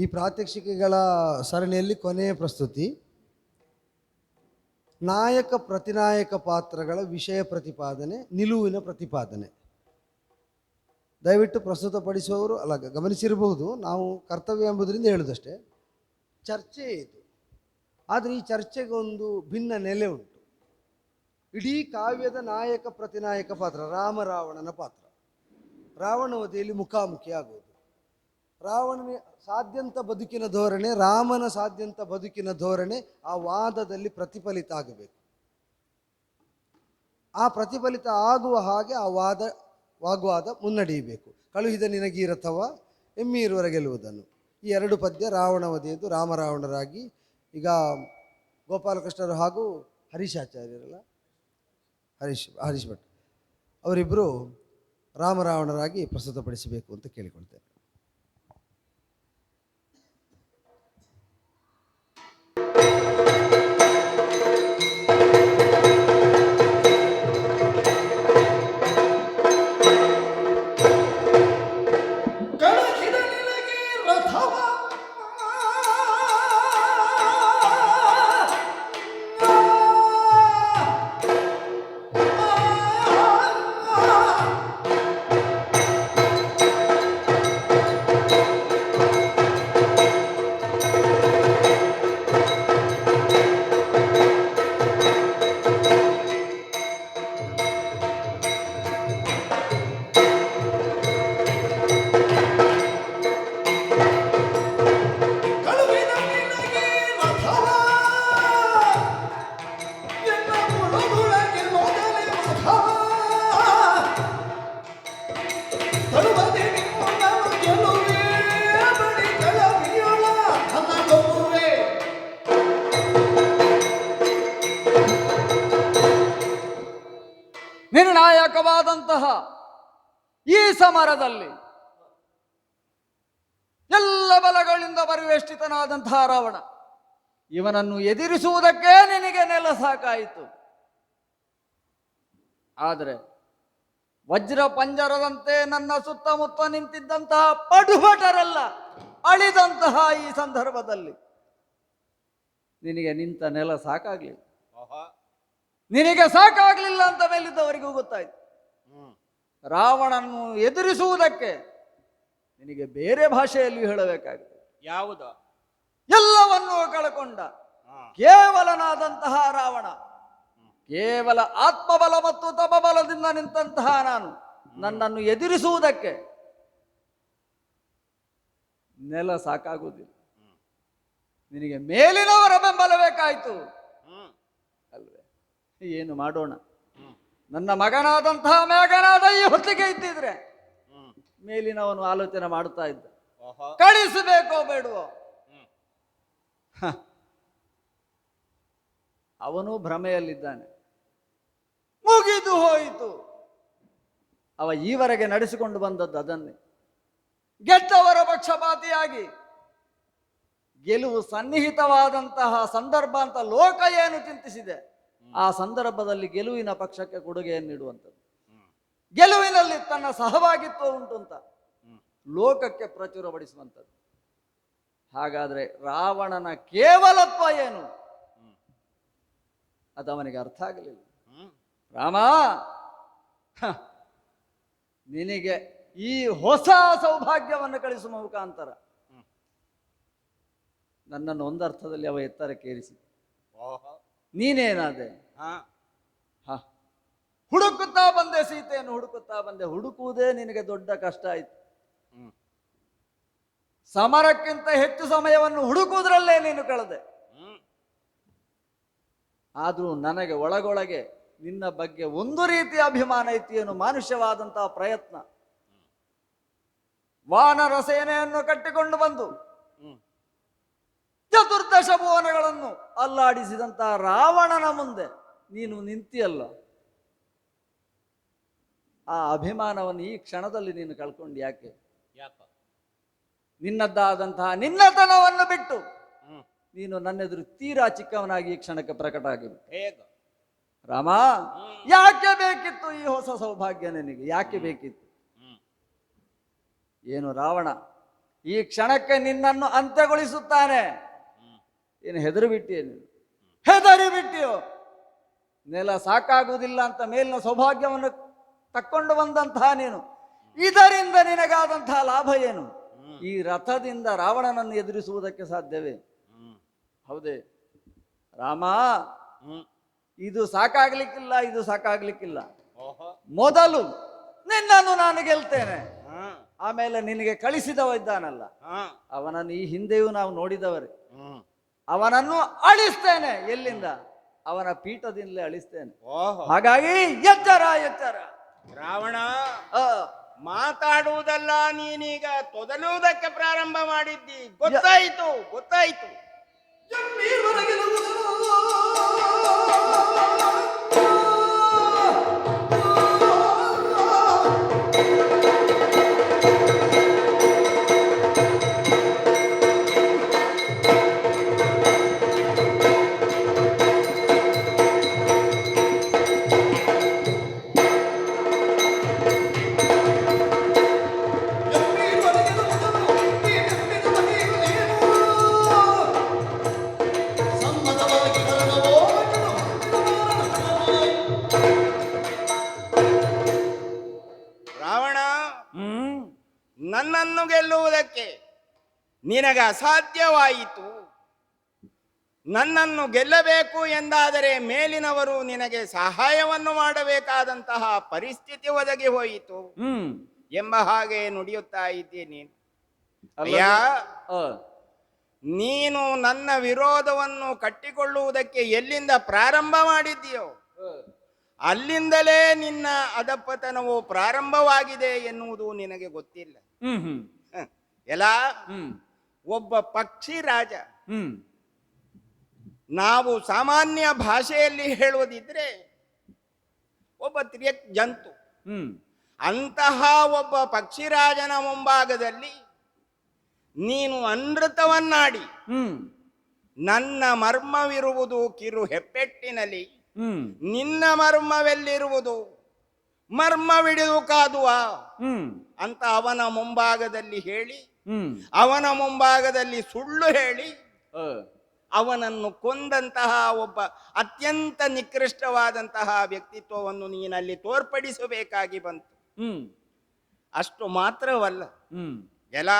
ಈ ಪ್ರಾತ್ಯಕ್ಷಿಕೆಗಳ ಸರಣಿಯಲ್ಲಿ ಕೊನೆಯ ಪ್ರಸ್ತುತಿ. ನಾಯಕ ಪ್ರತಿನಾಯಕ ಪಾತ್ರಗಳ ವಿಷಯ ಪ್ರತಿಪಾದನೆ, ನಿಲುವಿನ ಪ್ರತಿಪಾದನೆ. ದಯವಿಟ್ಟು ಪ್ರಸ್ತುತಪಡಿಸುವವರು, ಅಲ್ಲ ಗಮನಿಸಿರಬಹುದು, ನಾವು ಕರ್ತವ್ಯ ಎಂಬುದರಿಂದ ಹೇಳುದಷ್ಟೇ. ಚರ್ಚೆ ಇದು. ಆದರೆ ಈ ಚರ್ಚೆಗೆ ಒಂದು ಭಿನ್ನ ನೆಲೆ ಉಂಟು. ಇಡೀ ಕಾವ್ಯದ ನಾಯಕ, ಪ್ರತಿನಾಯಕ ಪಾತ್ರ, ರಾಮ, ರಾವಣನ ಪಾತ್ರ. ರಾವಣವತಿಯಲ್ಲಿ ಮುಖಾಮುಖಿ ಆಗುವುದು ರಾವಣನ ಸಾಧ್ಯಂತ ಬದುಕಿನ ಧೋರಣೆ, ರಾಮನ ಸಾಧ್ಯಂತ ಬದುಕಿನ ಧೋರಣೆ ಆ ವಾದದಲ್ಲಿ ಪ್ರತಿಫಲಿತ ಆಗಬೇಕು. ಆ ಪ್ರತಿಫಲಿತ ಆಗುವ ಹಾಗೆ ಆ ವಾದ, ವಾಗ್ವಾದ ಮುನ್ನಡೆಯಬೇಕು. ಕಳುಹಿದ ನಿನಗೀರಥವ ಎಮ್ಮೀರುವರ ಗೆಲ್ಲುವುದನ್ನು. ಈ ಎರಡು ಪದ್ಯ ರಾವಣವದಿಯದು ರಾಮರಾವಣರಾಗಿ, ಈಗ ಗೋಪಾಲಕೃಷ್ಣರು ಹಾಗೂ ಹರೀಶಾಚಾರ್ಯರಲ್ಲ, ಹರೀಶ್ ಹರೀಶ್ ಭಟ್ ಅವರಿಬ್ಬರು ರಾಮರಾವಣರಾಗಿ ಪ್ರಸ್ತುತಪಡಿಸಬೇಕು ಅಂತ ಕೇಳಿಕೊಳ್ತೇನೆ. ನಿರ್ಣಾಯಕವಾದಂತಹ ಈ ಸಮರದಲ್ಲಿ ಎಲ್ಲ ಬಲಗಳಿಂದ ಪರಿವೇಷ್ಟಿತನಾದಂತಹ ರಾವಣ, ಇವನನ್ನು ಎದುರಿಸುವುದಕ್ಕೆ ನಿನಗೆ ನೆಲ ಸಾಕಾಯಿತು. ಆದರೆ ವಜ್ರ ಪಂಜರದಂತೆ ನನ್ನ ಸುತ್ತಮುತ್ತ ನಿಂತಿದ್ದಂತಹ ಪಡುಭಟರೆಲ್ಲ ಅಳಿದಂತಹ ಈ ಸಂದರ್ಭದಲ್ಲಿ ನಿನಗೆ ನಿಂತ ನೆಲ ಸಾಕಾಗ್ಲಿಲ್ಲ. ನಿನಗೆ ಸಾಕಾಗಲಿಲ್ಲ ಅಂತ ಮೇಲಿದ್ದವರಿಗೂ ಗೊತ್ತಾಯ್ತು. ರಾವಣನ್ನು ಎದುರಿಸುವುದಕ್ಕೆ ನಿನಗೆ ಬೇರೆ ಭಾಷೆಯಲ್ಲಿ ಹೇಳಬೇಕಾಗಿದೆ. ಯಾವುದು? ಎಲ್ಲವನ್ನೂ ಕಳಕೊಂಡ. ಕೇವಲನಾದಂತಹ ರಾವಣ ಕೇವಲ ಆತ್ಮಬಲ ಮತ್ತು ತಪಬಲದಿಂದ ನಿಂತಹ ನಾನು ನನ್ನನ್ನು ಎದುರಿಸುವುದಕ್ಕೆ ನೆಲ ಸಾಕಾಗುವುದಿಲ್ಲ. ನಿನಗೆ ಮೇಲಿನವರ ಬೆಂಬಲ ಬೇಕಾಯಿತು ಏನು ಮಾಡೋಣ. ನನ್ನ ಮಗನಾದಂತಹ ಮೇಘನಾದ ಈ ಹೊತ್ತಿಗೆ ಇದ್ದಿದ್ರೆ ಮೇಲಿನವನು ಆಲೋಚನೆ ಮಾಡುತ್ತಾ ಇದ್ದ. ಕಳಿಸಬೇಕೋ ಬೇಡವೋ. ಅವನು ಭ್ರಮೆಯಲ್ಲಿದ್ದಾನೆ. ಮುಗಿದು ಹೋಯಿತು. ಅವ ಈವರೆಗೆ ನಡೆಸಿಕೊಂಡು ಬಂದದ್ದು ಅದನ್ನೇ. ಗೆದ್ದವರ ಪಕ್ಷಪಾತಿಯಾಗಿ. ಗೆಲುವು ಸನ್ನಿಹಿತವಾದಂತಹ ಸಂದರ್ಭ ಅಂತ ಲೋಕ ಏನು ಚಿಂತಿಸಿದೆ? ಆ ಸಂದರ್ಭದಲ್ಲಿ ಗೆಲುವಿನ ಪಕ್ಷಕ್ಕೆ ಕೊಡುಗೆಯನ್ನು ನೀಡುವಂಥದ್ದು. ಗೆಲುವಿನಲ್ಲಿ ತನ್ನ ಸಹಭಾಗಿತ್ವ ಉಂಟು ಅಂತ ಲೋಕಕ್ಕೆ ಪ್ರಚುರಪಡಿಸುವಂಥದ್ದು ಹಾಗಾದ್ರೆ ರಾವಣನ ಕೇವಲತ್ವ ಏನು? ಅದು ಅವನಿಗೆ ಅರ್ಥ ಆಗಲಿಲ್ಲ. ರಾಮ ನಿನಗೆ ಈ ಹೊಸ ಸೌಭಾಗ್ಯವನ್ನು ಕಳಿಸುವ ಮುಖಾಂತರ. ನನ್ನನ್ನು ಒಂದರ್ಥದಲ್ಲಿ ಅವ ಎತ್ತರಕ್ಕೇರಿಸಿ ನೀನೇನಾದೆ? ಹ. ಹುಡುಕುತ್ತಾ ಬಂದೆ ಸೀತೆಯನ್ನು ಹುಡುಕುತ್ತಾ ಬಂದೆ. ಹುಡುಕುವುದೇ ನಿನಗೆ ದೊಡ್ಡ ಕಷ್ಟ ಆಯ್ತು. ಸಮರಕ್ಕಿಂತ ಹೆಚ್ಚು ಸಮಯವನ್ನು ಹುಡುಕುವುದರಲ್ಲೇ ನೀನು ಕಳೆದೆ. ಆದರೂ ನನಗೆ ಒಳಗೊಳಗೆ ನಿನ್ನ ಬಗ್ಗೆ ಒಂದು ರೀತಿಯ ಅಭಿಮಾನ ಇತ್ತು ಏನು ಮಾನುಷ್ಯವಾದಂತಹ ಪ್ರಯತ್ನ. ವಾನರ ಸೇನೆಯನ್ನು ಕಟ್ಟಿಕೊಂಡು ಬಂದು ಚತುರ್ದಶ ಭುವನಗಳನ್ನು ಅಲ್ಲಾಡಿಸಿದಂತಹ ರಾವಣನ ಮುಂದೆ ನೀನು ನಿಂತಿಯಲ್ಲ. ಆ ಅಭಿಮಾನವನ್ನು ಈ ಕ್ಷಣದಲ್ಲಿ ನೀನು ಕಳ್ಕೊಂಡು ಯಾಕೆ? ಯಾಕ ನಿನ್ನದ್ದಾದಂತಹ ನಿನ್ನತನವನ್ನು ಬಿಟ್ಟು ನೀನು ನನ್ನೆದುರು ತೀರಾ ಚಿಕ್ಕವನಾಗಿ ಈ ಕ್ಷಣಕ್ಕೆ ಪ್ರಕಟ ಆಗಿಬಿಟ್ಟು. ಹೇಗ? ರಾಮ ಯಾಕೆ ಬೇಕಿತ್ತು ಈ ಹೊಸ ಸೌಭಾಗ್ಯ ನಿನಗೆ? ಯಾಕೆ ಬೇಕಿತ್ತು? ಏನು ರಾವಣ ಈ ಕ್ಷಣಕ್ಕೆ ನಿನ್ನನ್ನು ಅಂತ್ಯಗೊಳಿಸುತ್ತಾನೆ. ಏನು ಹೆದರು ನೀನು? ಹೆದರಿ ಬಿಟ್ಟಿಯೋ ನೆಲ ಸಾಕಾಗುವುದಿಲ್ಲ ಅಂತ ಮೇಲಿನ ಸೌಭಾಗ್ಯವನ್ನು ತಕ್ಕೊಂಡು ಬಂದಂತಹ ನೀನು. ಇದರಿಂದ ನಿನಗಾದಂತಹ ಲಾಭ ಏನು? ಈ ರಥದಿಂದ ರಾವಣನನ್ನು ಎದುರಿಸುವುದಕ್ಕೆ ಸಾಧ್ಯವೇ? ಹೌದೇ. ರಾಮ ಇದು ಸಾಕಾಗ್ಲಿಕ್ಕಿಲ್ಲ ಇದು ಸಾಕಾಗ್ಲಿಕ್ಕಿಲ್ಲ. ಮೊದಲು ನಿನ್ನನ್ನು ನಾನು ಗೆಲ್ತೇನೆ. ಆಮೇಲೆ ನಿನಗೆ ಕಳಿಸಿದವ ಇದ್ದಾನಲ್ಲ. ಅವನನ್ನು ಈ ಹಿಂದೆಯೂ ನಾವು ನೋಡಿದವರೇ. ಅವನನ್ನು ಅಳಿಸ್ತೇನೆ. ಎಲ್ಲಿಂದ? ಅವನ ಪೀಠದಿಂದಲೇ ಅಳಿಸ್ತೇನೆ. ಓಹೋ. ಹಾಗಾಗಿ ಎಚ್ಚರ ಎಚ್ಚರ. ರಾವಣ ಆ, ಮಾತಾಡುವುದಲ್ಲ ನೀನೀಗ ತೊದಲುವುದಕ್ಕೆ ಪ್ರಾರಂಭ ಮಾಡಿದ್ದಿ. ಗೊತ್ತಾಯ್ತು ಗೊತ್ತಾಯ್ತು. ನಿನಗ ಅಸಾಧ್ಯವಾಯಿತು ನನ್ನನ್ನು ಗೆಲ್ಲಬೇಕು ಎಂದಾದರೆ ಮೇಲಿನವರು ನಿನಗೆ ಸಹಾಯವನ್ನು ಮಾಡಬೇಕಾದಂತಹ ಪರಿಸ್ಥಿತಿ ಒದಗಿ ಹೋಯಿತು. ಎಂಬ ಹಾಗೆ ನುಡಿಯುತ್ತಾ ಇದ್ದೀನಿ. ಅಯ್ಯ ನೀನು ನನ್ನ ವಿರೋಧವನ್ನು ಕಟ್ಟಿಕೊಳ್ಳುವುದಕ್ಕೆ ಎಲ್ಲಿಂದ ಪ್ರಾರಂಭ ಮಾಡಿದ್ದೀಯೋ? ಅಲ್ಲಿಂದಲೇ ನಿನ್ನ ಅದಪ್ಪತನವು ಪ್ರಾರಂಭವಾಗಿದೆ ಎನ್ನುವುದು ನಿನಗೆ ಗೊತ್ತಿಲ್ಲ. ಎಲ್ಲ ಒಬ್ಬ ಪಕ್ಷಿ ರಾಜ. ಹ್ಮ್. ನಾವು ಸಾಮಾನ್ಯ ಭಾಷೆಯಲ್ಲಿ ಹೇಳುವುದಿದ್ರೆ ಒಬ್ಬ ತ್ರಿಯಕ್ ಜಂತು. ಹ್ಮ್. ಅಂತಹ ಒಬ್ಬ ಪಕ್ಷಿರಾಜನ ಮುಂಭಾಗದಲ್ಲಿ ನೀನು ಅನೃತವನ್ನಾಡಿ ಹ್ಮ್. ನನ್ನ ಮರ್ಮವಿರುವುದು ಕಿರು ಹೆಪ್ಪೆಟ್ಟಿನಲ್ಲಿ ಹ್ಮ್. ನಿನ್ನ ಮರ್ಮವೆಲ್ಲಿರುವುದು? ಮರ್ಮವಿಡಿದು ಕಾದುವ. ಹ್ಮ್. ಅಂತ ಅವನ ಮುಂಭಾಗದಲ್ಲಿ ಹೇಳಿ ಹ್ಮ್. ಅವನ ಮುಂಭಾಗದಲ್ಲಿ ಸುಳ್ಳು ಹೇಳಿ ಅವನನ್ನು ಕೊಂದಂತಹ ಒಬ್ಬ ಅತ್ಯಂತ ನಿಕೃಷ್ಟವಾದಂತಹ ವ್ಯಕ್ತಿತ್ವವನ್ನು ನೀನಲ್ಲಿ ತೋರ್ಪಡಿಸಬೇಕಾಗಿ ಬಂತು. ಹ್ಮ್. ಅಷ್ಟು ಮಾತ್ರವಲ್ಲ. ಹ್ಮ್. ಎಲ್ಲ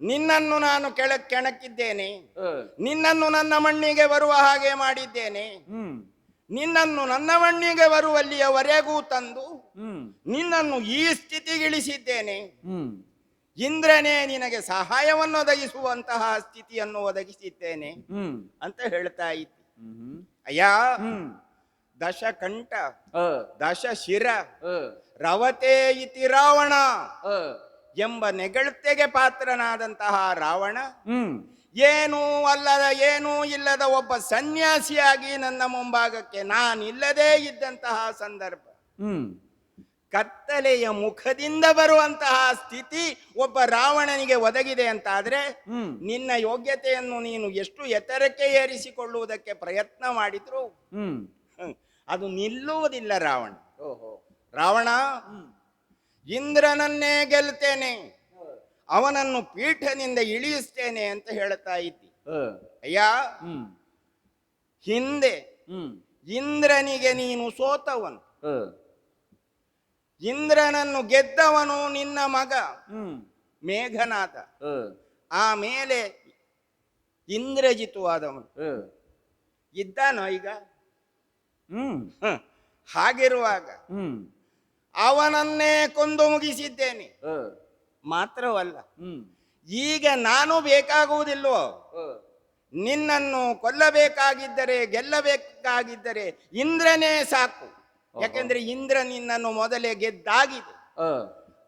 ನಿನ್ನನ್ನು ನಾನು ಕೆಳ ಕೆಣಕಿದ್ದೇನೆ. ನಿನ್ನನ್ನು ನನ್ನ ಮಣ್ಣಿಗೆ ಬರುವ ಹಾಗೆ ಮಾಡಿದ್ದೇನೆ. ಹ್ಮ್. ನಿನ್ನನ್ನು ನನ್ನ ಮಣ್ಣಿಗೆ ಬರುವಲ್ಲಿಯವರೆಗೂ ತಂದು ನಿನ್ನನ್ನು ಈ ಸ್ಥಿತಿಗಿಳಿಸಿದ್ದೇನೆ. ಹ್ಮ್. ಇಂದ್ರನೇ ನಿನಗೆ ಸಹಾಯವನ್ನು ಒದಗಿಸುವಂತಹ ಸ್ಥಿತಿಯನ್ನು ಒದಗಿಸಿದ್ದೇನೆ ಅಂತ ಹೇಳ್ತಾ ಇತ್ತು ಅಯ್ಯ ದಶ ಕಂಠ ದಶ ಶಿರ ರವತೇ ರವತೆ ಇತಿ ರಾವಣ ಎಂಬ ನೆಗಳತೆಗೆ ಪಾತ್ರನಾದಂತಹ ರಾವಣ ಹ್ಮ್. ಏನೂ ಅಲ್ಲದ ಏನೂ ಇಲ್ಲದ ಒಬ್ಬ ಸನ್ಯಾಸಿಯಾಗಿ ನನ್ನ ಮುಂಭಾಗಕ್ಕೆ ನಾನಿಲ್ಲದೇ ಇದ್ದಂತಹ ಸಂದರ್ಭ. ಕತ್ತಲೆಯ ಮುಖದಿಂದ ಬರುವಂತಹ ಸ್ಥಿತಿ ಒಬ್ಬ ರಾವಣನಿಗೆ ಒದಗಿದೆ ಅಂತ ಆದ್ರೆ ನಿನ್ನ ಯೋಗ್ಯತೆಯನ್ನು ನೀನು ಎಷ್ಟು ಎತ್ತರಕ್ಕೆ ಏರಿಸಿಕೊಳ್ಳುವುದಕ್ಕೆ ಪ್ರಯತ್ನ ಮಾಡಿದ್ರು ಅದು ನಿಲ್ಲುವುದಿಲ್ಲ ರಾವಣ. ಓಹೋ. ರಾವಣ ಇಂದ್ರನನ್ನೇ ಗೆಲ್ತೇನೆ. ಅವನನ್ನು ಪೀಠದಿಂದ ಇಳಿಸ್ತೇನೆ ಅಂತ ಹೇಳ್ತಾ ಇದ್ದಿ. ಅಯ್ಯ ಹಿಂದೆ ಇಂದ್ರನಿಗೆ ನೀನು ಸೋತವನು. ಇಂದ್ರನನ್ನು ಗೆದ್ದವನು ನಿನ್ನ ಮಗ. ಮೇಘನಾಥ ಆಮೇಲೆ ಇಂದ್ರಜಿತವಾದವನು. ಇದ್ದಾನ ಇದ್ದಾನೋ ಈಗ? ಹ್ಮ್. ಹಾಗಿರುವಾಗ ಹ್ಮ್. ಅವನನ್ನೇ ಕೊಂದು ಮುಗಿಸಿದ್ದೇನೆ. ಮಾತ್ರವಲ್ಲ. ಈಗ ನಾನು ಬೇಕಾಗುವುದಿಲ್ಲೋ ನಿನ್ನನ್ನು ಕೊಲ್ಲಬೇಕಾಗಿದ್ದರೆ ಗೆಲ್ಲಬೇಕಾಗಿದ್ದರೆ ಇಂದ್ರನೇ ಸಾಕು. ಯಾಕೆಂದ್ರೆ ಇಂದ್ರ ನಿನ್ನನ್ನು ಮೊದಲೇ ಗೆದ್ದಾಗಿದೆ.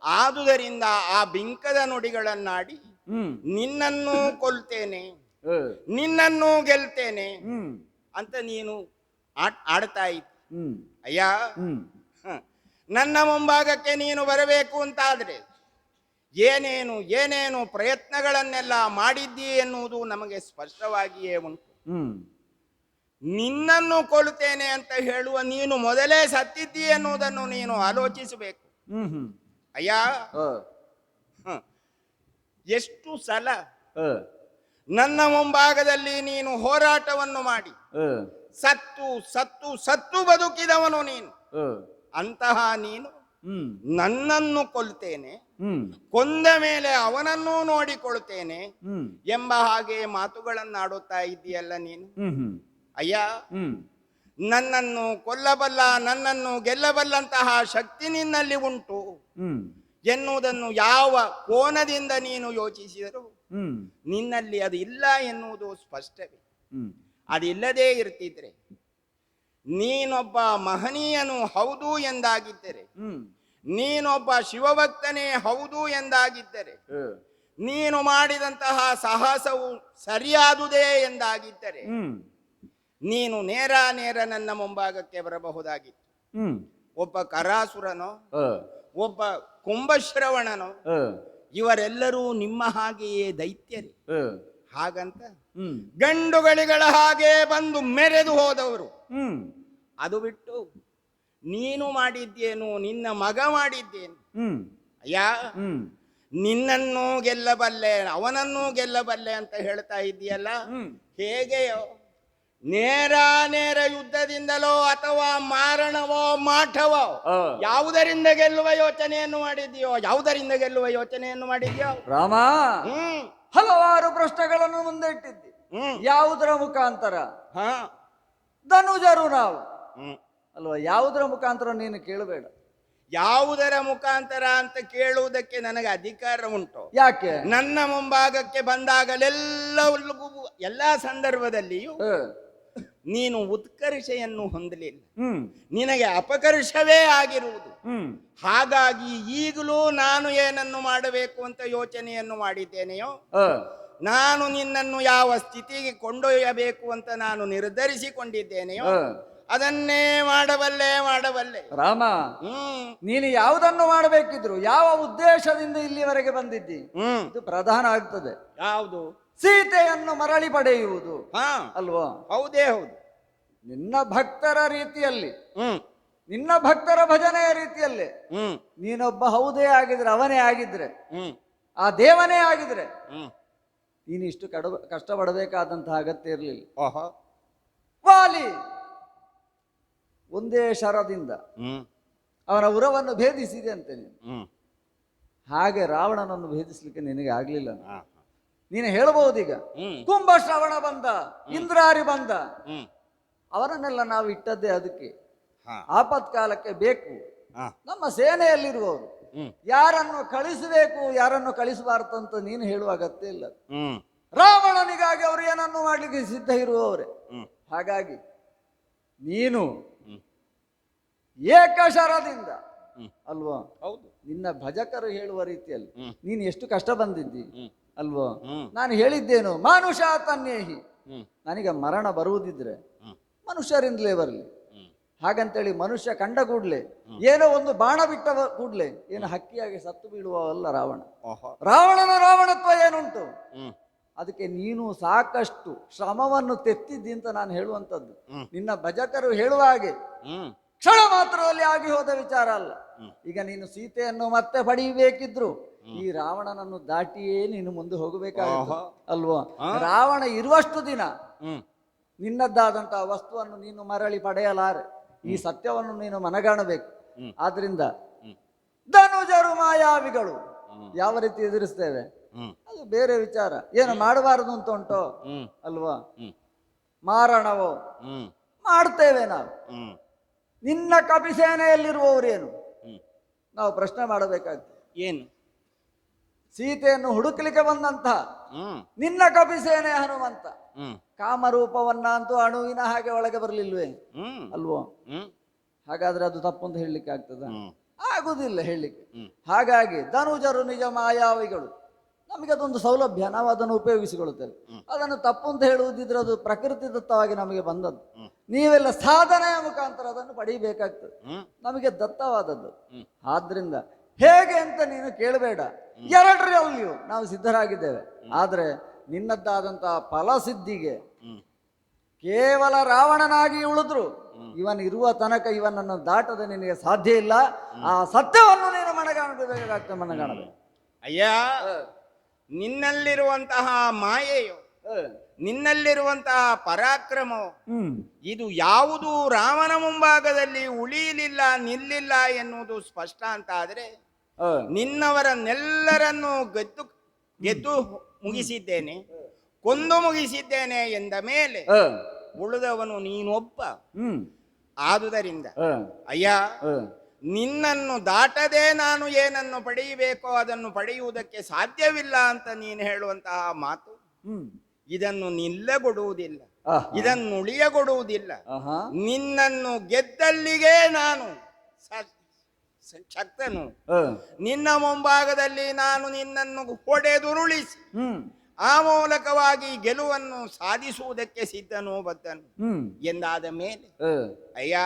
ಆದುದರಿಂದ ಆ ಬಿಂಕದ ನುಡಿಗಳನ್ನಾಡಿ ನಿನ್ನನ್ನು ಕೊಲ್ತೇನೆ ನಿನ್ನನ್ನು ಗೆಲ್ತೇನೆ ಅಂತ ನೀನು ಆಡ್- ಆಡ್ತಾ ಇತ್ತು ಅಯ್ಯ. ನನ್ನ ಮುಂಭಾಗಕ್ಕೆ ನೀನು ಬರಬೇಕು ಅಂತಾದ್ರೆ ಏನೇನು ಏನೇನು ಪ್ರಯತ್ನಗಳನ್ನೆಲ್ಲ ಮಾಡಿದ್ದಿ ಎನ್ನುವುದು ನಮಗೆ ಸ್ಪಷ್ಟವಾಗಿಯೇ ಉಂಟು. ನಿನ್ನನ್ನು ಕೊಲ್ತೇನೆ ಅಂತ ಹೇಳುವ ನೀನು ಮೊದಲೇ ಸತ್ತಿದ್ದಿ ಎನ್ನುವುದನ್ನು ನೀನು ಆಲೋಚಿಸಬೇಕು. ಅಯ್ಯ. ಎಷ್ಟು ಸಲ ನನ್ನ ಮುಂಭಾಗದಲ್ಲಿ ನೀನು ಹೋರಾಟವನ್ನು ಮಾಡಿ. ಸತ್ತು ಸತ್ತು ಸತ್ತು ಬದುಕಿದವನು ನೀನು. ಅಂತಹ ನೀನು ನನ್ನನ್ನು ಕೊಲ್ತೇನೆ. ಕೊಂದ ಮೇಲೆ ಅವನನ್ನು ನೋಡಿಕೊಳ್ತೇನೆ. ಎಂಬ ಹಾಗೆ ಮಾತುಗಳನ್ನಾಡುತ್ತಾ ಇದ್ದೀಯಲ್ಲ ನೀನು? ಅಯ್ಯ ನನ್ನನ್ನು ಕೊಲ್ಲಬಲ್ಲ ನನ್ನನ್ನು ಗೆಲ್ಲಬಲ್ಲಂತಹ ಶಕ್ತಿ ನಿನ್ನಲ್ಲಿ ಉಂಟು. ಎನ್ನುವುದನ್ನು ಯಾವ ಕೋನದಿಂದ ನೀನು ಯೋಚಿಸಿದರೂ ನಿನ್ನಲ್ಲಿ ಅದು ಇಲ್ಲ ಎನ್ನುವುದು ಸ್ಪಷ್ಟವೇ. ಅದಿಲ್ಲದೇ ಇರ್ತಿದ್ರೆ ನೀನೊಬ್ಬ ಮಹನೀಯನು ಹೌದು ಎಂದಾಗಿದ್ದರೆ ನೀನೊಬ್ಬ ಶಿವಭಕ್ತನೇ ಹೌದು ಎಂದಾಗಿದ್ದರೆ ನೀನು ಮಾಡಿದಂತಹ ಸಾಹಸವು ಸರಿಯಾದುದೇ ಎಂದಾಗಿದ್ದರೆ ನೀನು ನೇರ ನೇರ ನನ್ನ ಮುಂಭಾಗಕ್ಕೆ ಬರಬಹುದಾಗಿತ್ತು ಒಬ್ಬ ಕರಾಸುರನೋ ಒಬ್ಬ ಕುಂಭಶ್ರವಣನೋ ಇವರೆಲ್ಲರೂ ನಿಮ್ಮ ಹಾಗೆಯೇ ದೈತ್ಯರೇ. ಹಾಗಂತ? ಗಂಡುಗಳಿಗಳ ಹಾಗೆ ಬಂದು ಮೆರೆದು ಹೋದವರು. ಹ್ಮ್. ಅದು ಬಿಟ್ಟು ನೀನು ಮಾಡಿದ್ದೇನು ನಿನ್ನ ಮಗ ಮಾಡಿದ್ದೇನು? ಹ್ಮ್. ಅಯ್ಯ ಹ್ಮ್. ನಿನ್ನನ್ನು ಗೆಲ್ಲಬಲ್ಲೆ ಅವನನ್ನು ಗೆಲ್ಲಬಲ್ಲೆ ಅಂತ ಹೇಳ್ತಾ ಇದ್ದೀಯಲ್ಲ? ಹ್ಮ್. ಹೇಗೆಯೋ ನೇರ ನೇರ ಯುದ್ಧದಿಂದಲೋ ಅಥವಾ ಮಾರಣವೋ ಮಾಠವೋ ಯಾವುದರಿಂದ ಗೆಲ್ಲುವ ಯೋಚನೆಯನ್ನು ಮಾಡಿದ್ಯೋ ಯಾವುದರಿಂದ ಗೆಲ್ಲುವ ಯೋಚನೆಯನ್ನು ಮಾಡಿದ್ಯೋ ರಾಮ. ಹ್ಮ್. ಹಲವಾರು ಪ್ರಶ್ನೆಗಳನ್ನು ಮುಂದೆ ಇಟ್ಟಿದ್ದಿ. ಹ್ಮ್. ಯಾವುದರ ಮುಖಾಂತರ? ಹಾ. ಧನುಜರು ನಾವು. ಹ್ಮ್. ಅಲ್ವಾ? ಯಾವುದರ ಮುಖಾಂತರ ನೀನು ಕೇಳಬೇಡ. ಯಾವುದರ ಮುಖಾಂತರ ಅಂತ ಕೇಳುವುದಕ್ಕೆ ನನಗೆ ಅಧಿಕಾರ ಉಂಟು. ಯಾಕೆ? ನನ್ನ ಮುಂಭಾಗಕ್ಕೆ ಬಂದಾಗಲೆಲ್ಲ ಎಲ್ಲಾ ಸಂದರ್ಭದಲ್ಲಿಯೂ ನೀನು ಉತ್ಕರ್ಷೆಯನ್ನು ಹೊಂದಲಿಲ್ಲ. ಹ್ಮ್. ನಿನಗೆ ಅಪಕರ್ಷವೇ ಆಗಿರುವುದು. ಹಾಗಾಗಿ ಈಗಲೂ ನಾನು ಏನನ್ನು ಮಾಡಬೇಕು ಅಂತ ಯೋಚನೆಯನ್ನು ಮಾಡಿದ್ದೇನೆಯೋ? ನಾನು ನಿನ್ನನ್ನು ಯಾವ ಸ್ಥಿತಿಗೆ ಕೊಂಡೊಯ್ಯಬೇಕು ಅಂತ ನಾನು ನಿರ್ಧರಿಸಿಕೊಂಡಿದ್ದೇನೆಯೋ? ಅದನ್ನೇ ಮಾಡಬಲ್ಲೆ ಮಾಡಬಲ್ಲೆ. ರಾಮ ಹ್ಮ್. ನೀನು ಯಾವುದನ್ನು ಮಾಡಬೇಕಿದ್ರು ಯಾವ ಉದ್ದೇಶದಿಂದ ಇಲ್ಲಿವರೆಗೆ ಬಂದಿದ್ದಿ? ಹ್ಮ್. ಇದು ಪ್ರಧಾನ ಆಗ್ತದೆ. ಯಾವುದು? ಸೀತೆಯನ್ನು ಮರಳಿ ಪಡೆಯುವುದು. ಹಾ. ಅಲ್ವಾ? ಹೌದೇ ಹೌದು. ನಿನ್ನ ಭಕ್ತರ ರೀತಿಯಲ್ಲಿ. ಹ್ಮ್. ನಿನ್ನ ಭಕ್ತರ ಭಜನೆಯ ರೀತಿಯಲ್ಲಿ. ಹ್ಮ್. ನೀನೊಬ್ಬ ಹೌದೇ ಆಗಿದ್ರೆ ಅವನೇ ಆಗಿದ್ರೆ ಹ್ಮ್. ಆ ದೇವನೇ ಆಗಿದ್ರೆ ಹ್ಮ್. ನೀನು ಇಷ್ಟು ಕಡ ಕಷ್ಟಪಡಬೇಕಾದಂತಹ ಅಗತ್ಯ ಇರಲಿಲ್ಲ. ಓಹೋ. ವಾಲಿ. ಒಂದೇ ಶರದಿಂದ ಹ್ಮ್. ಅವನ ಉರವನ್ನು ಭೇದಿಸಿದೆ ಅಂತ ನೀನು ಹ್ಮ್. ಹಾಗೆ ರಾವಣನನ್ನು ಭೇದಿಸಲಿಕ್ಕೆ ನಿನಗೆ ಆಗ್ಲಿಲ್ಲ. ಹಾ. ನೀನು ಹೇಳಬಹುದೀಗ ಈಗ. ಕುಂಭ ಶ್ರವಣ ಬಂದ ಇಂದ್ರಾರಿ ಬಂದ. ಅವರನ್ನೆಲ್ಲ ನಾವು ಇಟ್ಟದ್ದೇ ಅದಕ್ಕೆ. ಆಪತ್ಕಾಲಕ್ಕೆ ಬೇಕು. ನಮ್ಮ ಸೇನೆಯಲ್ಲಿರುವವರು. ಯಾರನ್ನು ಕಳಿಸಬೇಕು ಯಾರನ್ನು ಕಳಿಸಬಾರ್ದು ಅಂತ ನೀನು ಹೇಳುವ ಅಗತ್ಯ ಇಲ್ಲ. ರಾವಣನಿಗಾಗಿ ಅವರು ಏನನ್ನು ಮಾಡ್ಲಿಕ್ಕೆ ಸಿದ್ಧ ಇರುವವರೇ. ಹಾಗಾಗಿ ನೀನು. ಏಕಶರದಿಂದ. ಅಲ್ವಾ? ಹೌದು. ನಿನ್ನ ಭಜಕರು ಹೇಳುವ ರೀತಿಯಲ್ಲಿ ನೀನು ಎಷ್ಟು ಕಷ್ಟ ಬಂದಿದ್ದಿ? ಅಲ್ವಾ? ನಾನು ಹೇಳಿದ್ದೇನು ಮಾನುಷ ತನ್ನೇಹಿ. ನನಗೆ ಮರಣ ಬರುವುದಿದ್ರೆ ಮನುಷ್ಯರಿಂದಲೇ ಬರಲಿ. ಹಾಗಂತೇಳಿ ಮನುಷ್ಯ ಕಂಡ ಕೂಡ್ಲೆ ಏನೋ ಒಂದು ಬಾಣ ಬಿಟ್ಟ ಕೂಡ್ಲೆ ಏನು ಹಕ್ಕಿಯಾಗಿ ಸತ್ತು ಬೀಳುವವಲ್ಲ ರಾವಣ. ರಾವಣನ ರಾವಣತ್ವ ಏನುಂಟು? ಅದಕ್ಕೆ ನೀನು ಸಾಕಷ್ಟು ಶ್ರಮವನ್ನು ತೆತ್ತಿದ್ದಿ ಅಂತ ನಾನು ಹೇಳುವಂಥದ್ದು. ನಿನ್ನ ಭಜಕರು ಹೇಳುವ ಹಾಗೆ ಕ್ಷಣ ಮಾತ್ರದಲ್ಲಿ ಆಗಿ ಹೋದ ವಿಚಾರ ಅಲ್ಲ. ಈಗ ನೀನು ಸೀತೆಯನ್ನು ಮತ್ತೆ ಪಡೆಯಬೇಕಿದ್ರು ಈ ರಾವಣನನ್ನು ದಾಟಿಯೇ ನೀನು ಮುಂದೆ ಹೋಗಬೇಕಾಗುತ್ತೆ ಆಹಾ. ಅಲ್ವಾ? ರಾವಣ ಇರುವಷ್ಟು ದಿನ ನಿನ್ನದ್ದಾದಂತಹ ವಸ್ತುವನ್ನು ನೀನು ಮರಳಿ ಪಡೆಯಲಾರೆ. ಈ ಸತ್ಯವನ್ನು ನೀನು ಮನಗಾಣಬೇಕು. ಆದ್ರಿಂದ ಧನುಜರು ಮಾಯಾವಿಗಳು. ಯಾವ ರೀತಿ ಎದುರಿಸ್ತೇವೆ? ಅದು ಬೇರೆ ವಿಚಾರ. ಏನು ಮಾಡಬಾರದು ಅಂತ ಉಂಟೋ? ಅಲ್ವಾ? ಮಾರಣವೋ? ಮಾಡ್ತೇವೆ ನಾವು. ನಿನ್ನ ಕಪಿಸೇನೆಯಲ್ಲಿರುವವರೇನು? ನಾವು ಪ್ರಶ್ನೆ ಮಾಡಬೇಕಾಗ್ತದೆ. ಏನು? ಸೀತೆಯನ್ನು ಹುಡುಕ್ಲಿಕ್ಕೆ ಬಂದಂತಹ ಹ್ಮ್. ನಿನ್ನ ಕಪಿಸೇನೆ ಹನುಮಂತ. ಕಾಮರೂಪವನ್ನ ಅಂತೂ ಅಣುವಿನ ಹಾಗೆ ಒಳಗೆ ಬರಲಿಲ್ವೇ? ಅಲ್ವೋ? ಹ್ಮ್. ಹಾಗಾದ್ರೆ ಅದು ತಪ್ಪು ಅಂತ ಹೇಳಲಿಕ್ಕೆ ಆಗ್ತದ? ಆಗುದಿಲ್ಲ ಹೇಳಲಿಕ್ಕೆ. ಹಾಗಾಗಿ ಧನುಜರು ನಿಜ ಮಾಯಾವಿಗಳು. ನಮಗೆ ಅದೊಂದು ಸೌಲಭ್ಯ ನಾವು ಅದನ್ನು ಉಪಯೋಗಿಸಿಕೊಳ್ಳುತ್ತೇವೆ. ಅದನ್ನು ತಪ್ಪು ಅಂತ ಹೇಳುವುದಿದ್ರೆ ಅದು ಪ್ರಕೃತಿ ದತ್ತವಾಗಿ ನಮಗೆ ಬಂದದ್ದು. ನೀವೆಲ್ಲ ಸಾಧನೆಯ ಮುಖಾಂತರ ಅದನ್ನು ಪಡೀಬೇಕಾಗ್ತದೆ ನಮಗೆ ದತ್ತವಾದದ್ದು. ಆದ್ರಿಂದ ಹೇಗೆ ಅಂತ ನೀನು ಕೇಳಬೇಡ. ಎರಡರಲ್ಲಿಯೂ ನಾವು ಸಿದ್ಧರಾಗಿದ್ದೇವೆ. ಆದರೆ ನಿನ್ನದ್ದಾದಂತಹ ಫಲಸಿದ್ಧಿಗೆ ಕೇವಲ ರಾವಣನಾಗಿ ಉಳಿದ್ರು. ಇವನ್ ಇರುವ ತನಕ ಇವನನ್ನು ದಾಟದೆ ನಿನಗೆ ಸಾಧ್ಯ ಇಲ್ಲ. ಆ ಸತ್ಯವನ್ನು ನೀನು ಮನಗಾಣಬೇಕಾಗ್ತದೆ ಮನಗಾಣಬೇಕು ಅಯ್ಯ ನಿನ್ನಲ್ಲಿರುವಂತಹ ಮಾಯೆಯು. ನಿನ್ನಲ್ಲಿರುವಂತಹ ಪರಾಕ್ರಮ ಹ್ಮ್. ಇದು ಯಾವುದು ರಾವಣ ಮುಂಭಾಗದಲ್ಲಿ ಉಳಿಯಲಿಲ್ಲ ನಿಲ್ಲಿಲ್ಲ ಎನ್ನುವುದು ಸ್ಪಷ್ಟ ಅಂತ ಆದ್ರೆ. ನಿನ್ನವರನ್ನೆಲ್ಲರನ್ನೂ ಗೆದ್ದು ಗೆದ್ದು ಮುಗಿಸಿದ್ದೇನೆ ಕೊಂದು ಮುಗಿಸಿದ್ದೇನೆ ಎಂದ ಮೇಲೆ. ಉಳಿದವನು ನೀನೊಬ್ಬ. ಆದುದರಿಂದ ಅಯ್ಯ ನಿನ್ನನ್ನು ದಾಟದೆ ನಾನು ಏನನ್ನು ಪಡೆಯಬೇಕೋ ಅದನ್ನು ಪಡೆಯುವುದಕ್ಕೆ ಸಾಧ್ಯವಿಲ್ಲ ಅಂತ ನೀನು ಹೇಳುವಂತಹ ಮಾತು. ಹ್ಮ್. ಇದನ್ನು ನಿಲ್ಲಗೊಡುವುದಿಲ್ಲ. ಇದನ್ನು ಉಳಿಯಗೊಡುವುದಿಲ್ಲ. ನಿನ್ನನ್ನು ಗೆದ್ದಲ್ಲಿಗೆ ನಾನು ಶಕ್ತನು ನಿನ್ನ ಮುಂಭಾಗದಲ್ಲಿ ನಾನು ನಿನ್ನನ್ನು ಹೊಡೆದುರುಳಿಸಿ. ಆ ಮೂಲಕವಾಗಿ ಗೆಲುವನ್ನು ಸಾಧಿಸುವುದಕ್ಕೆ ಸಿದ್ಧನು ಬದ್ದನು ಎಂದಾದ ಮೇಲೆ. ಅಯ್ಯ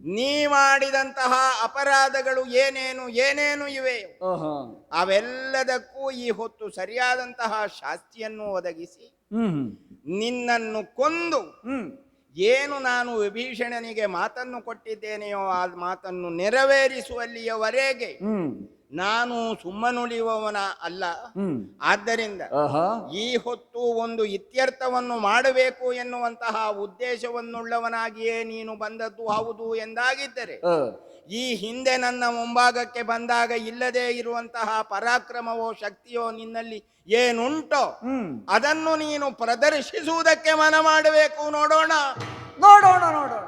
ನೀ ಮಾಡಿದಂತಹ ಅಪರಾಧಗಳು ಏನೇನು ಏನೇನು ಇವೆ. ಅವೆಲ್ಲದಕ್ಕೂ ಈ ಹೊತ್ತು ಸರಿಯಾದಂತಹ ಶಾಸ್ತಿಯನ್ನು ಒದಗಿಸಿ ನಿನ್ನನ್ನು ಕೊಂದು ಏನು ನಾನು ವಿಭೀಷಣನಿಗೆ ಮಾತನ್ನು ಕೊಟ್ಟಿದ್ದೇನೆಯೋ ಆ ಮಾತನ್ನು ನೆರವೇರಿಸುವಲ್ಲಿಯವರೆಗೆ ನಾನು ಸುಮ್ಮನುಳಿಯುವವನ ಅಲ್ಲ. ಆದ್ದರಿಂದ ಈ ಹೊತ್ತು ಒಂದು ಇತ್ಯರ್ಥವನ್ನು ಮಾಡಬೇಕು ಎನ್ನುವಂತಹ ಉದ್ದೇಶವನ್ನುಳ್ಳವನಾಗಿಯೇ ನೀನು ಬಂದದ್ದು ಹೌದು ಎಂದಾಗಿದ್ದರೆ ಈ ಹಿಂದೆ ನನ್ನ ಮುಂಭಾಗಕ್ಕೆ ಬಂದಾಗ ಇಲ್ಲದೆ ಇರುವಂತಹ ಪರಾಕ್ರಮವೋ ಶಕ್ತಿಯೋ ನಿನ್ನಲ್ಲಿ ಏನುಂಟೋ ಅದನ್ನು ನೀನು ಪ್ರದರ್ಶಿಸುವುದಕ್ಕೆ ಮನ ಮಾಡಬೇಕು ನೋಡೋಣ. ನೋಡೋಣ ನೋಡೋಣ.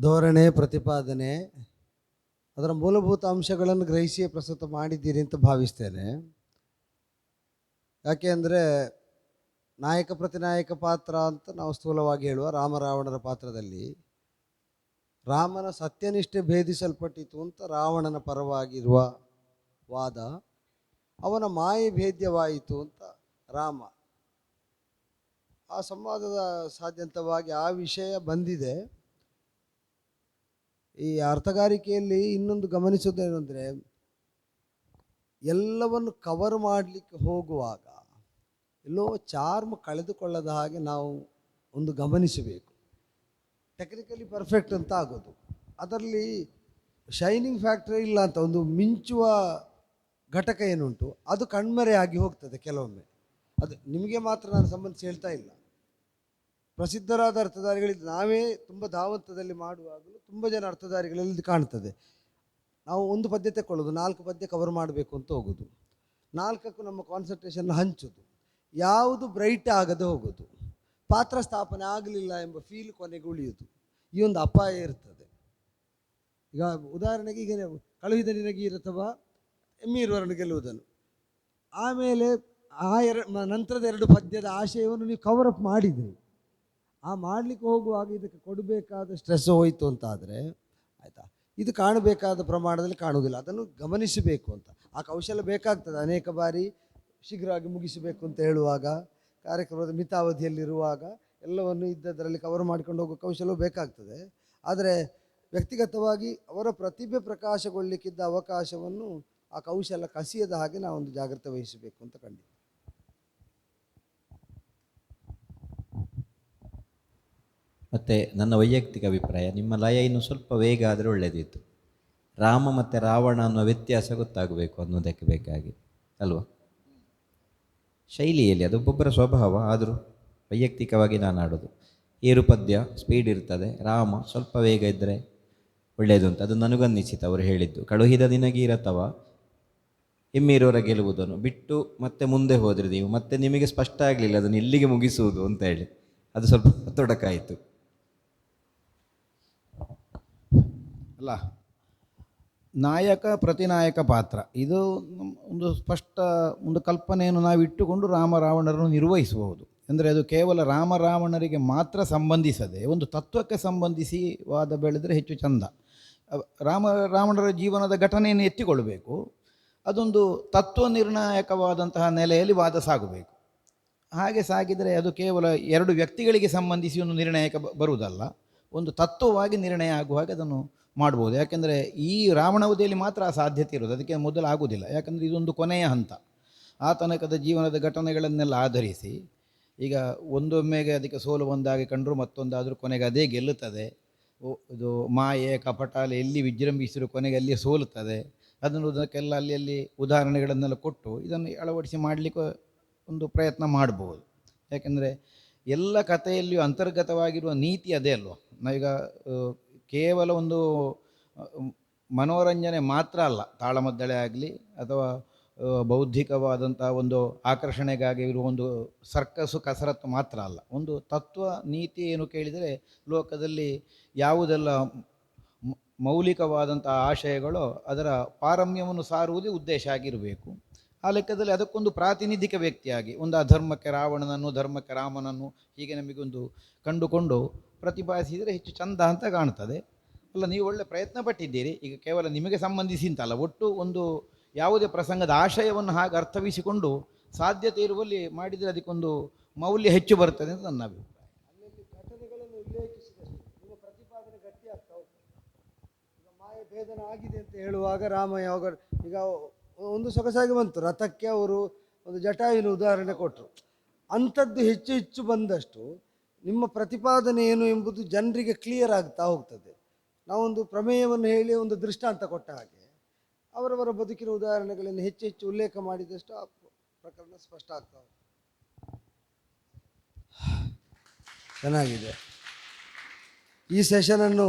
ಧೋರಣೆ, ಪ್ರತಿಪಾದನೆ, ಅದರ ಮೂಲಭೂತ ಅಂಶಗಳನ್ನು ಗ್ರಹಿಸಿ ಪ್ರಸ್ತುತ ಮಾಡಿದ್ದೀರಿ ಅಂತ ಭಾವಿಸ್ತೇನೆ. ಯಾಕೆ ಅಂದರೆ ನಾಯಕ ಪ್ರತಿನಾಯಕ ಪಾತ್ರ ಅಂತ ನಾವು ಸ್ಥೂಲವಾಗಿ ಹೇಳುವ ರಾಮರಾವಣರ ಪಾತ್ರದಲ್ಲಿ ರಾಮನ ಸತ್ಯನಿಷ್ಠೆ ಭೇದಿಸಲ್ಪಟ್ಟಿತು ಅಂತ ರಾವಣನ ಪರವಾಗಿರುವ ವಾದ ಅವನ ಮಾಯೆ ಭೇದ್ಯವಾಯಿತು ಅಂತ ರಾಮ ಆ ಸಂವಾದದ ಸಾಧ್ಯಂತವಾಗಿ ಆ ವಿಷಯ ಬಂದಿದೆ. ಈ ಅರ್ಥಗಾರಿಕೆಯಲ್ಲಿ ಇನ್ನೊಂದು ಗಮನಿಸೋದೇನೆಂದರೆ ಎಲ್ಲವನ್ನು ಕವರ್ ಮಾಡಲಿಕ್ಕೆ ಹೋಗುವಾಗ, ಎಲ್ಲೋ ಚಾರ್ಮ್ ಕಳೆದುಕೊಳ್ಳದ ಹಾಗೆ ನಾವು ಒಂದು ಗಮನಿಸಬೇಕು. ಟೆಕ್ನಿಕಲಿ ಪರ್ಫೆಕ್ಟ್ ಅಂತ ಆಗೋದು. ಅದರಲ್ಲಿ ಶೈನಿಂಗ್ ಫ್ಯಾಕ್ಟ್ರಿ ಇಲ್ಲ ಅಂತ, ಒಂದು ಮಿಂಚುವ ಘಟಕ ಏನುಂಟು, ಅದು ಕಣ್ಮರೆಯಾಗಿ ಹೋಗ್ತದೆ ಕೆಲವೊಮ್ಮೆ. ಅದು ನಿಮಗೆ ಮಾತ್ರ ನಾನು ಸಂಬಂಧಿಸಿ ಹೇಳ್ತಾ ಇಲ್ಲ. ಪ್ರಸಿದ್ಧರಾದ ಅರ್ಥಧಾರಿಗಳಿದ್ದು ನಾವೇ ತುಂಬ ಧಾವಂತದಲ್ಲಿ ಮಾಡುವಾಗಲೂ ತುಂಬ ಜನ ಅರ್ಥಧಾರಿಗಳಲ್ಲಿ ಇದು ಕಾಣ್ತದೆ. ನಾವು ಒಂದು ಪದ್ಯ ತಗೊಳ್ಳೋದು ನಾಲ್ಕು ಪದ್ಯ ಕವರ್ ಮಾಡಬೇಕು ಅಂತ ಹೋಗೋದು. ನಾಲ್ಕಕ್ಕೂ ನಮ್ಮ ಕಾನ್ಸಂಟ್ರೇಷನ್ ಹಂಚೋದು. ಯಾವುದು ಬ್ರೈಟ್ ಆಗದೆ ಹೋಗೋದು. ಪಾತ್ರ ಸ್ಥಾಪನೆ ಆಗಲಿಲ್ಲ ಎಂಬ ಫೀಲ್ ಕೊನೆಗೆ ಉಳಿಯೋದು. ಈ ಒಂದು ಅಪಾಯ ಇರ್ತದೆ. ಈಗ ಉದಾಹರಣೆಗೆ ಈಗ ಕಳುಹಿದ ನಿನಗೆ ಅಥವಾ ಎಮ್ಮೀರುವರನ್ನು ಗೆಲ್ಲುವುದನ್ನು. ಆಮೇಲೆ ಆ ಎರ ನಂತರದ ಎರಡು ಪದ್ಯದ ಆಶಯವನ್ನು ನೀವು ಕವರ್ ಅಪ್ ಮಾಡಿದ್ರಿ ಆ ಮಾಡಲಿಕ್ಕೆ ಹೋಗುವಾಗ ಇದಕ್ಕೆ ಕೊಡಬೇಕಾದ ಸ್ಟ್ರೆಸ್ ಹೋಯಿತು ಅಂತ ಆದರೆ ಆಯಿತಾ? ಇದು ಕಾಣಬೇಕಾದ ಪ್ರಮಾಣದಲ್ಲಿ ಕಾಣುವುದಿಲ್ಲ. ಅದನ್ನು ಗಮನಿಸಬೇಕು ಅಂತ. ಆ ಕೌಶಲ್ಯ ಬೇಕಾಗ್ತದೆ. ಅನೇಕ ಬಾರಿ ಶೀಘ್ರವಾಗಿ ಮುಗಿಸಬೇಕು ಅಂತ ಹೇಳುವಾಗ, ಕಾರ್ಯಕ್ರಮದ ಮಿತಾವಧಿಯಲ್ಲಿರುವಾಗ ಎಲ್ಲವನ್ನು ಇದ್ದದರಲ್ಲಿ ಕವರ್ ಮಾಡಿಕೊಂಡು ಹೋಗೋ ಕೌಶಲ್ಯ ಬೇಕಾಗ್ತದೆ. ಆದರೆ ವ್ಯಕ್ತಿಗತವಾಗಿ ಅವರ ಪ್ರತಿಭೆ ಪ್ರಕಾಶಗೊಳ್ಳಲಿಕ್ಕಿದ್ದ ಅವಕಾಶವನ್ನು ಆ ಕೌಶಲ್ಯ ಕಸಿಯದ ಹಾಗೆ ನಾವೊಂದು ಜಾಗ್ರತೆ ವಹಿಸಬೇಕು ಅಂತ ಖಂಡಿತ ಮತ್ತು ನನ್ನ ವೈಯಕ್ತಿಕ ಅಭಿಪ್ರಾಯ, ನಿಮ್ಮ ಲಯ ಇನ್ನು ಸ್ವಲ್ಪ ವೇಗ ಆದರೆ ಒಳ್ಳೆಯದಿತ್ತು ರಾಮ ಮತ್ತು ರಾವಣ ಅನ್ನೋ ವ್ಯತ್ಯಾಸ ಗೊತ್ತಾಗಬೇಕು ಅನ್ನೋದಕ್ಕೆ ಬೇಕಾಗಿ, ಅಲ್ವಾ? ಶೈಲಿಯಲ್ಲಿ ಅದು ಒಬ್ಬೊಬ್ಬರ ಸ್ವಭಾವ, ಆದರೂ ವೈಯಕ್ತಿಕವಾಗಿ ನಾನು ಆಡೋದು. ಏರು ಪದ್ಯ ಸ್ಪೀಡ್ ಇರ್ತದೆ, ರಾಮ ಸ್ವಲ್ಪ ವೇಗ ಇದ್ದರೆ ಒಳ್ಳೆಯದು ಅಂತ, ಅದು ನನಗನ್ನಿಸಿತು, ಅವರು ಹೇಳಿದ್ದು. ಕಳುಹಿದ ನಿನಗೀರತವ ಹಿಮ್ಮಿರೋರ ಗೆಲುವುದನ್ನು ಬಿಟ್ಟು ಮತ್ತೆ ಮುಂದೆ ಹೋದರೆ ನೀವು, ಮತ್ತೆ ನಿಮಗೆ ಸ್ಪಷ್ಟ ಆಗಲಿಲ್ಲ, ಅದನ್ನು ಇಲ್ಲಿಗೆ ಮುಗಿಸುವುದು ಅಂತ ಹೇಳಿ. ಅದು ಸ್ವಲ್ಪ ತೊಡಕಾಯಿತು. ಅಲ್ಲ, ನಾಯಕ ಪ್ರತಿನಾಯಕ ಪಾತ್ರ. ಇದು ಒಂದು ಸ್ಪಷ್ಟ ಒಂದು ಕಲ್ಪನೆಯನ್ನು ನಾವು ಇಟ್ಟುಕೊಂಡು ರಾಮ ರಾವಣರನ್ನು ನಿರ್ವಹಿಸಬಹುದು. ಅಂದರೆ ಅದು ಕೇವಲ ರಾಮ ರಾವಣರಿಗೆ ಮಾತ್ರ ಸಂಬಂಧಿಸದೆ, ಒಂದು ತತ್ವಕ್ಕೆ ಸಂಬಂಧಿಸಿ ವಾದ ಬೆಳೆದರೆ ಹೆಚ್ಚು ಚಂದ. ರಾಮ ರಾವಣರ ಜೀವನದ ಘಟನೆಯನ್ನು ಎತ್ತಿಕೊಳ್ಳಬೇಕು. ಅದೊಂದು ತತ್ವ ನಿರ್ಣಾಯಕವಾದಂತಹ ನೆಲೆಯಲ್ಲಿ ವಾದ ಸಾಗಬೇಕು. ಹಾಗೆ ಸಾಗಿದರೆ ಅದು ಕೇವಲ ಎರಡು ವ್ಯಕ್ತಿಗಳಿಗೆ ಸಂಬಂಧಿಸಿ ಒಂದು ನಿರ್ಣಾಯಕ ಬರುವುದಲ್ಲ. ಒಂದು ತತ್ವವಾಗಿ ನಿರ್ಣಯ ಆಗುವ ಹಾಗೆ ಅದನ್ನು ಮಾಡ್ಬೋದು. ಯಾಕೆಂದರೆ ಈ ರಾವಣವಧಿಯಲ್ಲಿ ಮಾತ್ರ ಆ ಸಾಧ್ಯತೆ ಇರೋದು ಅದಕ್ಕೆ ಮೊದಲು ಆಗುವುದಿಲ್ಲ. ಯಾಕಂದರೆ ಇದೊಂದು ಕೊನೆಯ ಹಂತ. ಆ ತನಕದ ಜೀವನದ ಘಟನೆಗಳನ್ನೆಲ್ಲ ಆಧರಿಸಿ ಈಗ ಒಂದೊಮ್ಮೆಗೆ ಅದಕ್ಕೆ ಸೋಲು ಒಂದಾಗಿ ಕಂಡರೂ ಮತ್ತೊಂದಾದರೂ ಕೊನೆಗೆ ಅದೇ ಗೆಲ್ಲುತ್ತದೆ. ಇದು ಮಾಯೆ, ಕಪಟಾಲ, ಎಲ್ಲಿ ವಿಜೃಂಭಿಸಿದ್ರು ಕೊನೆಗೆ ಅಲ್ಲಿ ಸೋಲುತ್ತದೆ. ಅದನ್ನು ಅದಕ್ಕೆಲ್ಲ ಅಲ್ಲಿ ಅಲ್ಲಿ ಉದಾಹರಣೆಗಳನ್ನೆಲ್ಲ ಕೊಟ್ಟು ಇದನ್ನು ಅಳವಡಿಸಿ ಮಾಡಲಿಕ್ಕೆ ಒಂದು ಪ್ರಯತ್ನ ಮಾಡ್ಬೋದು. ಯಾಕೆಂದರೆ ಎಲ್ಲ ಕಥೆಯಲ್ಲಿಯೂ ಅಂತರ್ಗತವಾಗಿರುವ ನೀತಿ ಅದೇ ಅಲ್ವ? ನಾವೀಗ ಕೇವಲ ಒಂದು ಮನೋರಂಜನೆ ಮಾತ್ರ ಅಲ್ಲ, ತಾಳಮದ್ದಳೆ ಆಗಲಿ ಅಥವಾ ಬೌದ್ಧಿಕವಾದಂಥ ಒಂದು ಆಕರ್ಷಣೆಗಾಗಿ ಇರುವ ಒಂದು ಸರ್ಕಸ್ಸು ಕಸರತ್ತು ಮಾತ್ರ ಅಲ್ಲ. ಒಂದು ತತ್ವ, ನೀತಿ ಏನು ಕೇಳಿದರೆ ಲೋಕದಲ್ಲಿ ಯಾವುದೆಲ್ಲ ಮೌಲಿಕವಾದಂಥ ಆಶಯಗಳು ಅದರ ಪಾರಮ್ಯವನ್ನು ಸಾರುವುದೇ ಉದ್ದೇಶ ಆಗಿರಬೇಕು. ಆ ಲೆಕ್ಕದಲ್ಲಿ ಅದಕ್ಕೊಂದು ಪ್ರಾತಿನಿಧಿಕ ವ್ಯಕ್ತಿಯಾಗಿ, ಒಂದು ಅಧರ್ಮಕ್ಕೆ ರಾವಣನನ್ನು, ಧರ್ಮಕ್ಕೆ ರಾಮನನ್ನು ಹೀಗೆ ನಮಗೊಂದು ಕಂಡುಕೊಂಡು ಪ್ರತಿಪಾದಿಸಿದರೆ ಹೆಚ್ಚು ಚಂದ ಅಂತ ಕಾಣ್ತದೆ. ಅಲ್ಲ, ನೀವು ಒಳ್ಳೆ ಪ್ರಯತ್ನ ಪಟ್ಟಿದ್ದೀರಿ. ಈಗ ಕೇವಲ ನಿಮಗೆ ಸಂಬಂಧಿಸಿ ಅಂತಲ್ಲ, ಒಟ್ಟು ಒಂದು ಯಾವುದೇ ಪ್ರಸಂಗದ ಆಶಯವನ್ನು ಹಾಗೆ ಅರ್ಥವಿಸಿಕೊಂಡು ಸಾಧ್ಯತೆ ಇರುವಲ್ಲಿ ಮಾಡಿದರೆ ಅದಕ್ಕೊಂದು ಮೌಲ್ಯ ಹೆಚ್ಚು ಬರ್ತದೆ ಅಂತ ನನ್ನ ಅಭಿಪ್ರಾಯ. ಭೇದನ ಆಗಿದೆ ಅಂತ ಹೇಳುವಾಗ ರಾಮ ಯಾವಾಗ, ಈಗ ಒಂದು ಸೊಗಸಾಗಿ ಬಂತು. ರಥಕ್ಕೆ ಅವರು ಒಂದು ಜಟಾಯಿನ ಉದಾಹರಣೆ ಕೊಟ್ಟರು ಅಂಥದ್ದು ಹೆಚ್ಚು ಹೆಚ್ಚು ಬಂದಷ್ಟು ನಿಮ್ಮ ಪ್ರತಿಪಾದನೆ ಏನು ಎಂಬುದು ಜನರಿಗೆ ಕ್ಲಿಯರ್ ಆಗ್ತಾ ಹೋಗ್ತದೆ. ನಾವೊಂದು ಪ್ರಮೇಯವನ್ನು ಹೇಳಿ ಒಂದು ದೃಷ್ಟಾಂತ ಕೊಟ್ಟ ಹಾಗೆ ಅವರವರ ಬದುಕಿನ ಉದಾಹರಣೆಗಳನ್ನು ಹೆಚ್ಚು ಹೆಚ್ಚು ಉಲ್ಲೇಖ ಮಾಡಿದಷ್ಟು ಆ ಪ್ರಕರಣ ಸ್ಪಷ್ಟ ಆಗ್ತಾ ಚೆನ್ನಾಗಿದೆ. ಈ ಸೆಷನನ್ನು